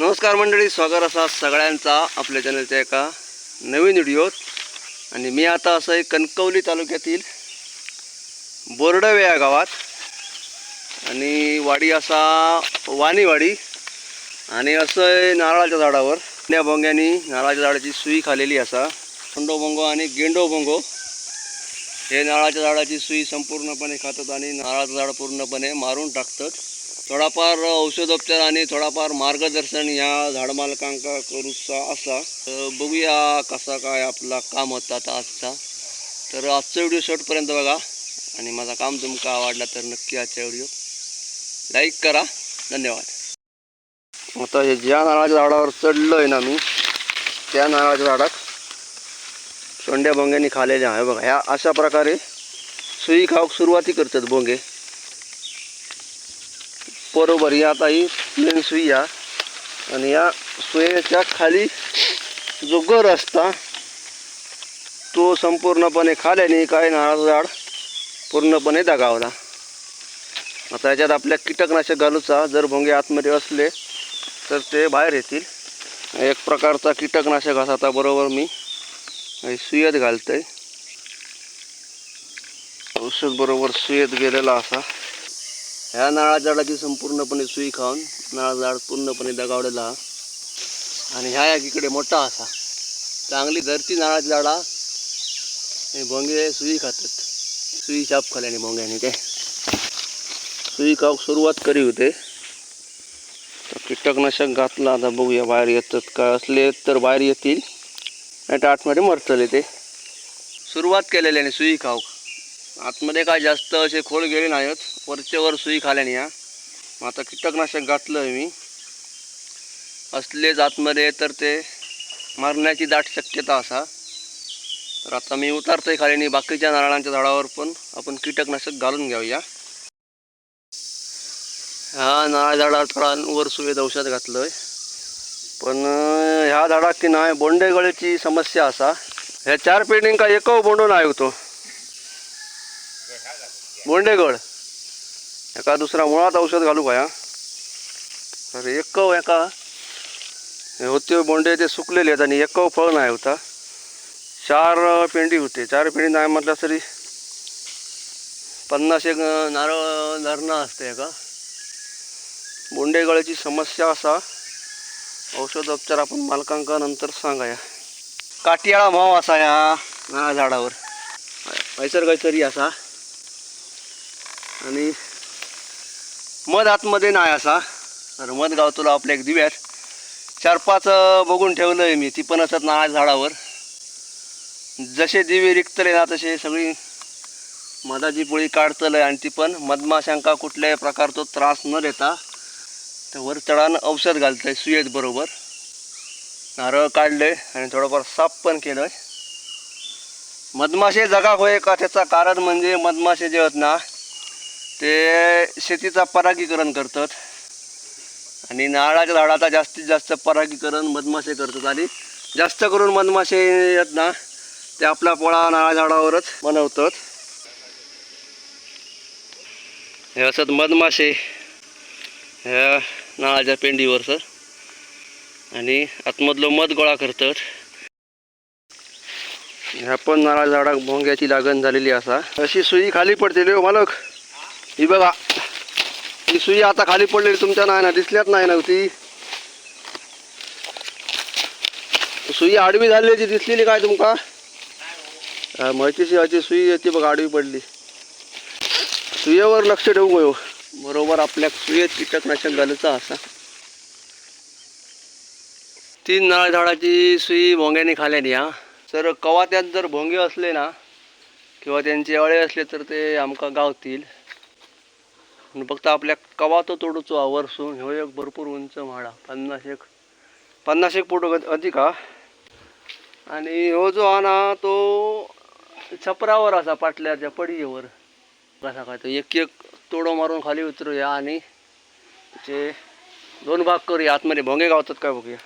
नमस्कार मंडळी स्वागत असा सगळ्यांचा आपल्या चॅनलच्या एका नवीन व्हिडिओत. आणि मी आता असं आहे कणकवली तालुक्यातील बोर्डवे या गावात. आणि वाडी असा वाणीवाडी. आणि असं आहे नारळाच्या झाडावर. त्या भोंग्यानी नारळाच्या झाडाची सुई खालेली असा. थंडो भोंगो आणि गेंडो भोंगो. हे नारळाच्या झाडाची सुई संपूर्णपणे खातात आणि नारळाचं झाड पूर्णपणे मारून टाकतात. थोडाफार औषधोपचार आणि थोडाफार मार्गदर्शन या झाडमालकांका करूचा असा. तर बघूया कसा काय आपला काम होता आता आजचा. तर आजचा व्हिडिओ शेवटपर्यंत बघा. आणि माझा काम तुमका आवडला तर नक्की आजचा व्हिडिओ लाईक करा. धन्यवाद. आता हे ज्या नारळाच्या झाडावर चढलो आहे ना मी त्या नारळाच्या झाडात सोंड्या भोंग्यांनी खालेल्या आहे बघा. ह्या अशा प्रकारे सुई खाऊक सुरुवाती करतात भोंगे बरोबर ही आता ही प्लेन सुई या. आणि या सुयाच्या खाली जो गर असता तो संपूर्णपणे खाल्याने काय नारळाचं झाड पूर्णपणे दगावला. आता याच्यात आपल्या कीटकनाशक घालूचा जर भोंगे आतमध्ये असले तर ते बाहेर येतील. एक प्रकारचा कीटकनाशक असा आता बरोबर मी सुयत घालतंय. औषध बरोबर सुयत गेलेला असा. ह्या नारळा झाडाची संपूर्णपणे सुई खाऊन नारळ झाड पूर्णपणे दगावलेला आणि ह्या एक इकडे मोठा असा. चांगली धरती नारळाची झाडा. हे भोंगे सुई खातात. सुई छाप खाल्याने भोंग्याने ते. सुई खाऊक सुरुवात करी होते. कीटकनाशक घातलं. आता बघूया बाहेर येतात काय असले तर बाहेर येतील. नाही तर आतमध्ये मरतले ते. सुरुवात केलेल्याने सुई खाऊक. आतमध्ये काय जास्त असे खोल गेले नाहीत. वरच्यावर सुई खाल्याने या. मग आता कीटकनाशक घातलं आहे मी. असलेच आतमध्ये तर ते मारण्याची दाट शक्यता असा. तर आता मी उतारतोय खाल्याने बाकीच्या नारळांच्या झाडावर पण आपण कीटकनाशक घालून घेऊया. ह्या नारळ झाडावर थोडा वर सुवेद औषध घातलं आहे पण ह्या झाडात की नाही बोंडेगळीची समस्या असा. ह्या चार पेंडिंग का एकव बोंडो नाही होतो बोंडेगळ एका दुसरा मुळात औषध घालू का या? अरे एकव एका हे होते बोंडे ते सुकलेले आहेत आणि एकव फळ नाही होता. चार पेंडी होते. चार पेंडी नाही म्हटलं तरी पन्नास एक नारळ धरणं असते का बोंडेगळ्याची समस्या असा. औषध उपचार आपण मालकांका नंतर सांगाया. काटियाळा भाव असा ह्या नारळ झाडावर. हैसर काहीतरी असा. आणि मध आतमध्ये नाही असा. तर मध गावतोला आपल्या एक दिव्यात चार पाच बघून ठेवलं आहे मी. ती पण असत ना झाडावर. जसे दिवे रिक्तले ना तसे सगळी मधाची पोळी काढतलं आहे आणि ती पण. मधमाशांका कुठल्याही प्रकारचा त्रास न देता तर वर चढानं औषध घालतंय सुयेत बरोबर. नारळ काढलं आहे आणि थोडंफार साफ पण केलं आहे मधमाशे जगा होय का त्याचा कारण म्हणजे मधमाशे जे आहेत ना ते शेतीचा परागीकरण करतात. आणि नारळाच्या झाडाचा जास्तीत जास्त परागीकरण मधमाशे करतात. आणि जास्त करून मधमाशे येत ना ते आपला पोळा नारळ झाडावरच बनवतात. हे असत मधमाशे. ह्या नाळाच्या पेंडीवर सर. आणि आतमधलं मध गोळा करतात. ह्या पण नारळ झाडाक भोंग्याची लागण झालेली असा. अशी सुई खाली पडते हो मालक. ही बघा. ही सुई आता खाली पडलेली तुमच्या नाही ना दिसल्यात नाही ना ती. सुई आडवी झालेली दिसलेली काय तुमका? हा, म्हैतीशी याची सुई येते बघा आडवी पडली. सुयेवर लक्ष ठेवू गयो हो. बरोबर आपल्या सुयेत कीटकनाशक घालूचा असा. तीन नळ झाडाची सुई भोंग्याने खाल्याने हा. तर कवा त्यात जर भोंगे असले ना किंवा त्यांचे अळे असले तर ते आमका गावतील. फक्त आपल्या कवा तोडूचो आवर्सून ह्यो एक भरपूर उंच म्हाडा. पन्नास एक पन्नास एक फूट अधिक हा. आणि ह्यो जो हा ना तो छपरावर असा पाटल्याच्या पडीवर. कसा काय तो एक एक तोडो मारून खाली उतरूया आणि त्याचे दोन भाग करूया. आतमध्ये भोंगे गावतात काय बघूया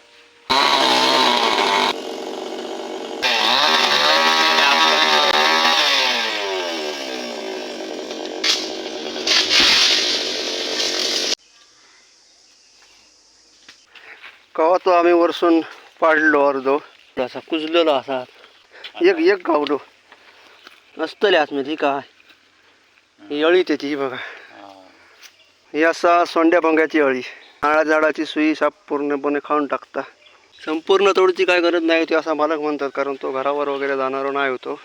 गावात आम्ही वरसून पाडलो अर्धो. असा कुजलेलो असा. एक एक गावलो नसतले काय? ही अळी त्याची ही बघा. ही. असा सोंड्या भोंग्याची अळी. नाळा झाडाची सुई साप पूर्णपणे खाऊन टाकता. संपूर्ण तोडची काय गरज नाही होती असा मालक म्हणतात कारण तो घरावर वगैरे जाणारा नाही होतो.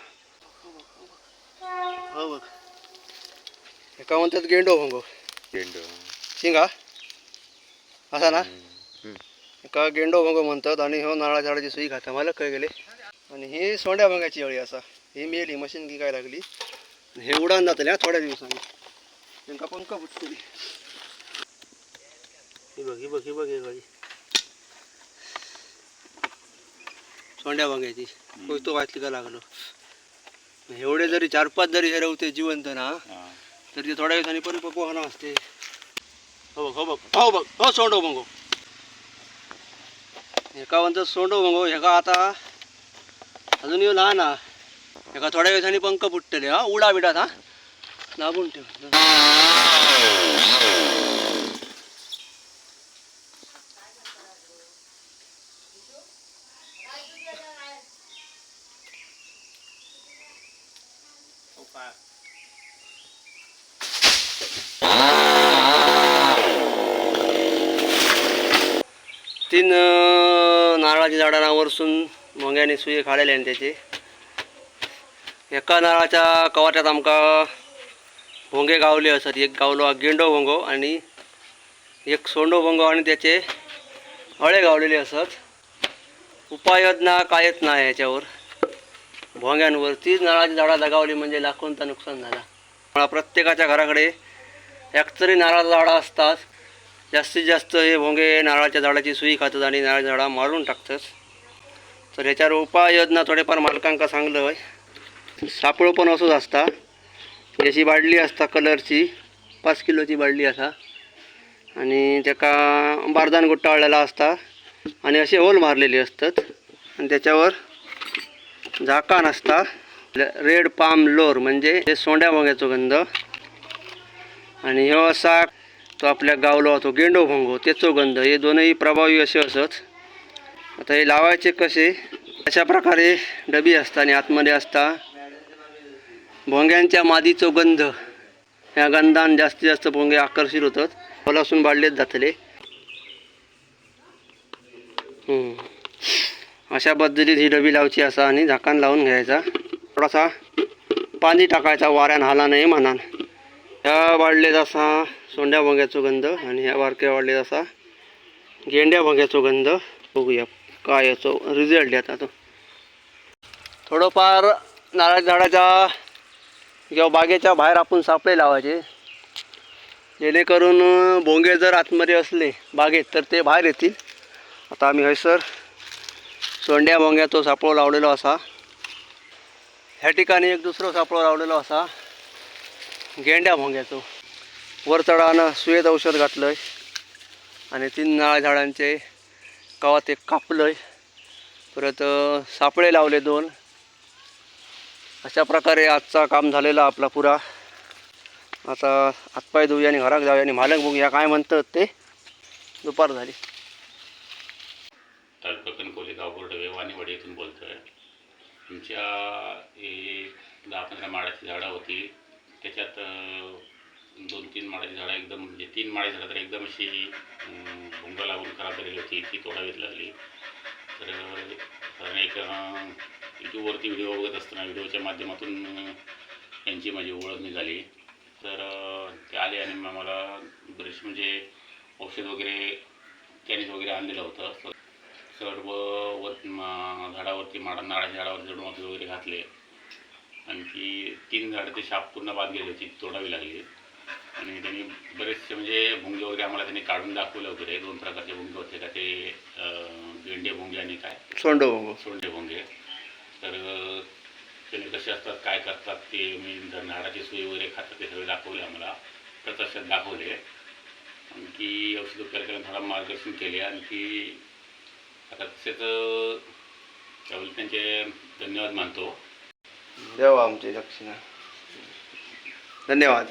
हो एका म्हणतात गेंडो भोंगो? शिंगा? असा ना? एका गेंडो भोंगो म्हणतात आणि हो नाळा झाडाची सुई खाता मला काय गेले? आणि ही सोंड्या भोंग्याची अळी असा. ही मेली मशीन की काय लागली? हे उडान जातले हा थोड्या दिवसांनी. त्यांका पंख फुटतली ही बघ ही बघ ही बघ ही सोंड्या भोंग्याची. तो वाचली का लागलो? एवढे जरी चार पाच जरी हे रवते जिवंत ना तर ते थोड्या दिवसांनी परिपक्व होणार असते. हो बघ हो बघ. हो बघ हो सोंडो बंगो एका म्हणतो सोंडो मगो एका आता अजून येऊ लहान हा. एका थोड्या दिवसांनी पंख फुटतले हा. उडा बिडात हा दाबून ठेव. तीन नारळाच्या नारळाची झाडांना वरसून मोंग्याने सुये खालेले आणि त्याचे. एका नारळाच्या कवाट्यात आमका भोंगे गावले असत. एक गावलो गेंडो भोंगो आणि एक सोंडो भोंगो आणि त्याचे अळे गावलेले असत. उपाययोजना कायच नाही याच्यावर भोंग्यांवर तीच नारळाची झाडं दगावली म्हणजे लाखोंचा नुकसान झाला. मला प्रत्येकाच्या घराकडे एक तरी नारळाचं झाडं असतात. जास्तीत जास्त हे भोंगे नारळाच्या झाडाची सुई खातात आणि नारळाच्या झाडा मारून टाकतात. तर ह्याच्यावर उपाययोजना थोडेफार मालकांका सांगलं हय. सापळो पण असोच असता. याची बाडली असता कलरची पाच किलोची बाडली असा. आणि त्याका बारदान गुट्टाळलेला असता. आणि असे होल मारलेले असतात. आणि त्याच्यावर झाकान असता रेड पाम लोर म्हणजे हे सोंड्या भोंग्याचो गंध. आणि ह्यो असा तो आपल्या गावला तो गेंडो भोंगो त्याचो गंध हे दोनही प्रभावी असे असत. आता हे लावायचे कसे? अशा प्रकारे डबी असता आणि आतमध्ये असता. भोंग्यांच्या मादीचो गंध ह्या गंधान जास्तीत जास्त भोंगे आकर्षित होतात. फलासून बाळलेच जातले अशा पद्धतीत ही डबी लावची असा आणि झाकण लावून घ्यायचा. थोडासा पाणी टाकायचा वाऱ्यान हाला नाही म्हणान. ह्या वाढलेत असा सोंड्या भोंग्याचो गंध आणि ह्या बारक्या वाढलेला असा गेंड्या भोंग्याचो गंध. बघूया काय याचो रिझल्ट आता तो. थोडंफार नारळ झाडाच्या किंवा बागेच्या बाहेर आपण सापळे लावायचे. जेणेकरून भोंगे जर आतमध्ये असले बागेत तर ते बाहेर येतील. आता आम्ही हयसर सोंड्या भोंग्याचो सापळो लावलेलो असा. ह्या ठिकाणी एक दुसरो सापळो लावलेलो असा. गेंड्या भोंग्याचो. वर चढानं औषध औषध आहे आणि तीन नाळा झाडांचे कवा ते कापलं आहे परत सापळे लावले दोन. अशा प्रकारे आजचा काम झालेला आपला पुरा. आता हातपाय धुऊया आणि घरात जाऊया आणि मालक बघूया काय म्हणतात ते. दुपार झाली. तालुका बोर्डवे वाणीवाडी येथून आमच्या दहा पंधरा माळाची झाडं होती. त्याच्यात दोन तीन माळ्याची झाडं एकदम म्हणजे तीन माळी झाडं तर एकदम अशी अं, भुंगा लागून खराब झालेली होती ती तोडावीत लागली तर कारण एक यूट्यूबवरती व्हिडिओ बघत असताना व्हिडिओच्या माध्यमातून यांची माझी ओळख निघाली. तर ते आले आणि मग मला बरेच म्हणजे औषध वगैरे कॅनिस वगैरे आणलेलं होतं. सर्व वर झाडावरती माडा नाळाच्या झाडावर जडून औषध वगैरे घातले. आणखी तीन झाडं ते शाप पूर्ण बाद गेली होती तोडावी लागली. आणि त्यांनी बरेचसे म्हणजे भुंगे वगैरे आम्हाला त्यांनी काढून दाखवले वगैरे. दोन प्रकारचे भुंगे होते. का ते गेंडे भुंगे आणि काय? सोंडो भोंगो. सोंडे भोंगे. तर त्यांनी कसे असतात काय करतात ते मी जर झाडाची सोयी वगैरे खातात ते सगळे दाखवले आम्हाला. प्रत्यक्षात दाखवले. आणखी औषध उपचार करून थोडा मार्गदर्शन केले. आणखी आता तसेच त्यावेळी त्यांचे धन्यवाद मानतो. देवा आमची दक्षिणा धन्यवाद.